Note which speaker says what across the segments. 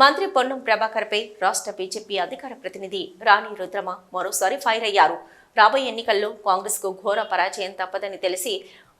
Speaker 1: మంత్రి పొన్నం ప్రభాకర్పై రాష్ట్ర బీజేపీ అధికార ప్రతినిధి రాణి రుద్రమ మరోసారి ఫైర్ అయ్యారు. రాబోయే ఎన్నికల్లో కాంగ్రెస్కు ఘోర పరాజయం తప్పదని తెలిసి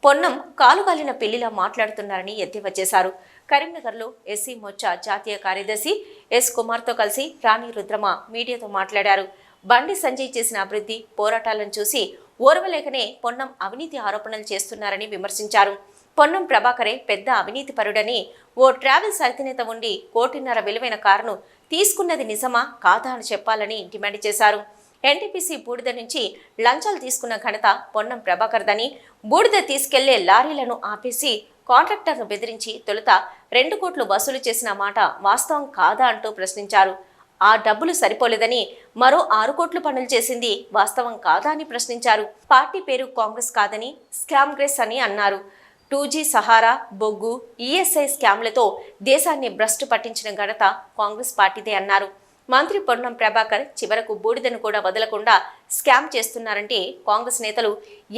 Speaker 1: పొన్నం కాలుగాలిన పెళ్ళిలా మాట్లాడుతున్నారని ఎద్దేవా చేశారు. కరీంనగర్లో ఎస్సీ మోర్చా జాతీయ కార్యదర్శి ఎస్ కుమార్తో కలిసి రాణి రుద్రమ మీడియాతో మాట్లాడారు. బండి సంజయ్ చేసిన అభివృద్ధి పోరాటాలను చూసి ఓర్వలేకనే పొన్నం అవినీతి ఆరోపణలు చేస్తున్నారని విమర్శించారు. పొన్నం ప్రభాకరే పెద్ద అవినీతి పరుడని ఓ ట్రావెల్స్ అధినేత ఉండి కోటిన్నర విలువైన కారును తీసుకున్నది నిజమా కాదా అని చెప్పాలని డిమాండ్ చేశారు. ఎన్టీపీసీ బూడిద నుంచి లంచాలు తీసుకున్న ఘనత పొన్నం ప్రభాకర్దని బూడిద తీసుకెళ్ళే లారీలను ఆపేసి కాంట్రాక్టర్ను బెదిరించి తొలుత రెండు కోట్లు వసూలు చేసిన మాట వాస్తవం కాదా అంటూ ప్రశ్నించారు. ఆ డబ్బులు సరిపోలేదని మరో ఆరు కోట్లు పనులు చేసింది వాస్తవం కాదా అని ప్రశ్నించారు. పార్టీ పేరు కాంగ్రెస్ కాదని స్కామ్ గ్రెస్ అని అన్నారు. టూ జీ సహారా బొగ్గు ఈఎస్ఐ స్కామ్లతో దేశాన్ని భ్రష్టు పట్టించిన ఘనత కాంగ్రెస్ పార్టీదే అన్నారు. మంత్రి పొన్నం ప్రభాకర్ చివరకు బూడిదను కూడా వదలకుండా స్కామ్ చేస్తున్నారంటే కాంగ్రెస్ నేతలు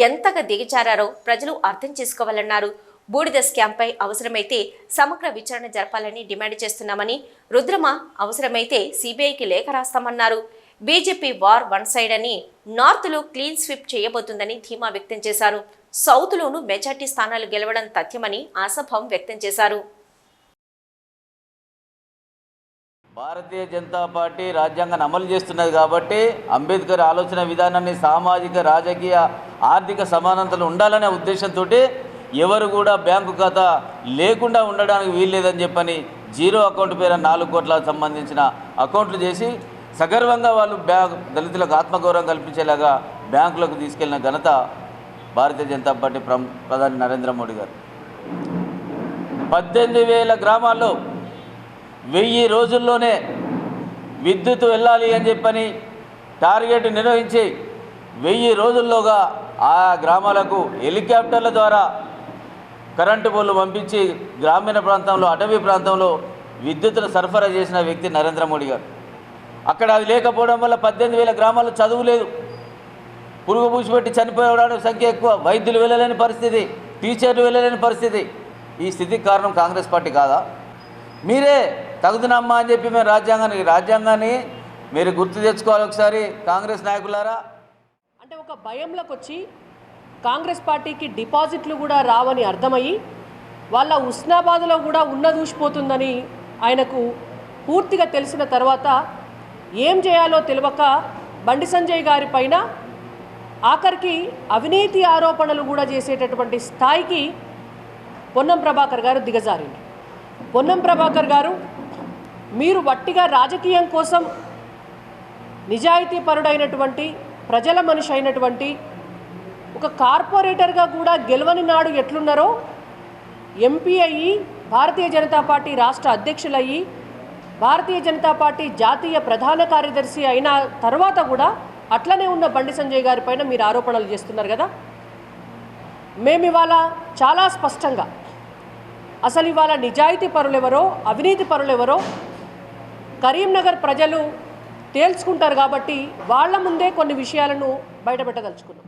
Speaker 1: ఎంతగా దిగజారారో ప్రజలు అర్థం చేసుకోవాలన్నారు. బూడిద స్కామ్పై అవసరమైతే సమగ్ర విచారణ జరపాలని డిమాండ్ చేస్తున్నామని రుద్రమ అవసరమైతే సిబిఐకి లేఖ రాస్తామన్నారు. బీజేపీ వార్ వన్ సైడ్ అని నార్త్లో క్లీన్ స్విప్ చేయబోతుందని ధీమా వ్యక్తం చేశారు. సౌత్లోనూ మెజార్టీ స్థానాలు గెలవడం తథ్యమని ఆశాభావం వ్యక్తం చేశారు.
Speaker 2: భారతీయ జనతా పార్టీ రాజ్యాంగాన్ని అమలు చేస్తున్నది కాబట్టి అంబేద్కర్ ఆలోచన విధానాన్ని సామాజిక రాజకీయ ఆర్థిక సమానతలు ఉండాలనే ఉద్దేశంతో ఎవరు కూడా బ్యాంకు ఖాతా లేకుండా ఉండడానికి వీల్లేదని చెప్పని జీరో అకౌంట్ పేర నాలుగు కోట్లకు సంబంధించిన అకౌంట్లు చేసి సగర్వంగా వాళ్ళు బ్యాంక్ దళితులకు ఆత్మగౌరవం కల్పించేలాగా బ్యాంకులకు తీసుకెళ్ళిన ఘనత భారతీయ జనతా పార్టీ ప్రధాని నరేంద్ర మోడీ గారు. పద్దెనిమిది వేల గ్రామాల్లో వెయ్యి రోజుల్లోనే విద్యుత్ వెళ్ళాలి అని చెప్పని టార్గెట్ నిర్వహించి వెయ్యి రోజుల్లోగా ఆ గ్రామాలకు హెలికాప్టర్ల ద్వారా కరెంటు బోర్లు పంపించి గ్రామీణ ప్రాంతంలో అటవీ ప్రాంతంలో విద్యుత్తును సరఫరా చేసిన వ్యక్తి నరేంద్ర మోడీ గారు. అక్కడ అది లేకపోవడం వల్ల పద్దెనిమిది వేల గ్రామాల్లో చదువు లేదు. పురుగు పూసిపెట్టి చనిపోవడానికి సంఖ్య ఎక్కువ. వైద్యులు వెళ్ళలేని పరిస్థితి. టీచర్లు వెళ్ళలేని పరిస్థితి. ఈ స్థితికి కారణం కాంగ్రెస్ పార్టీ కాదా? మీరే తగుదునమ్మా అని చెప్పి మేము రాజ్యాంగాన్ని రాజ్యాంగాన్ని మీరు గుర్తు తెచ్చుకోవాలి ఒకసారి కాంగ్రెస్ నాయకులారా?
Speaker 3: అంటే ఒక భయంలోకి వచ్చి కాంగ్రెస్ పార్టీకి డిపాజిట్లు కూడా రావని అర్థమయ్యి వాళ్ళ ఉస్నాబాద్లో కూడా ఉన్న దూసిపోతుందని ఆయనకు పూర్తిగా తెలిసిన తర్వాత ఏం చేయాలో తెలియక బండి సంజయ్ గారి పైన ఆఖరికి అవినీతి ఆరోపణలు కూడా చేసేటటువంటి స్థాయికి పొన్నం ప్రభాకర్ గారు దిగజారింది. పొన్నం ప్రభాకర్ గారు మీరు వట్టిగా రాజకీయం కోసం నిజాయితీపరుడైనటువంటి ప్రజల మనిషి అయినటువంటి ఒక కార్పొరేటర్గా కూడా గెలవని నాడు ఎట్లున్నారో ఎంపీ అయ్యి భారతీయ జనతా పార్టీ రాష్ట్ర అధ్యక్షులయ్యి భారతీయ జనతా పార్టీ జాతీయ ప్రధాన కార్యదర్శి అయిన తర్వాత కూడా అట్లనే ఉన్న బండి సంజయ్ గారి పైన మీరు ఆరోపణలు చేస్తున్నారు కదా? మేము ఇవాళ చాలా స్పష్టంగా అసలు ఇవాళ నిజాయితీ పరులెవరో అవినీతి పరులెవరో కరీంనగర్ ప్రజలు తేల్చుకుంటారు కాబట్టి వాళ్ళ ముందే కొన్ని విషయాలను బయటపెట్టదలుచుకున్నాం.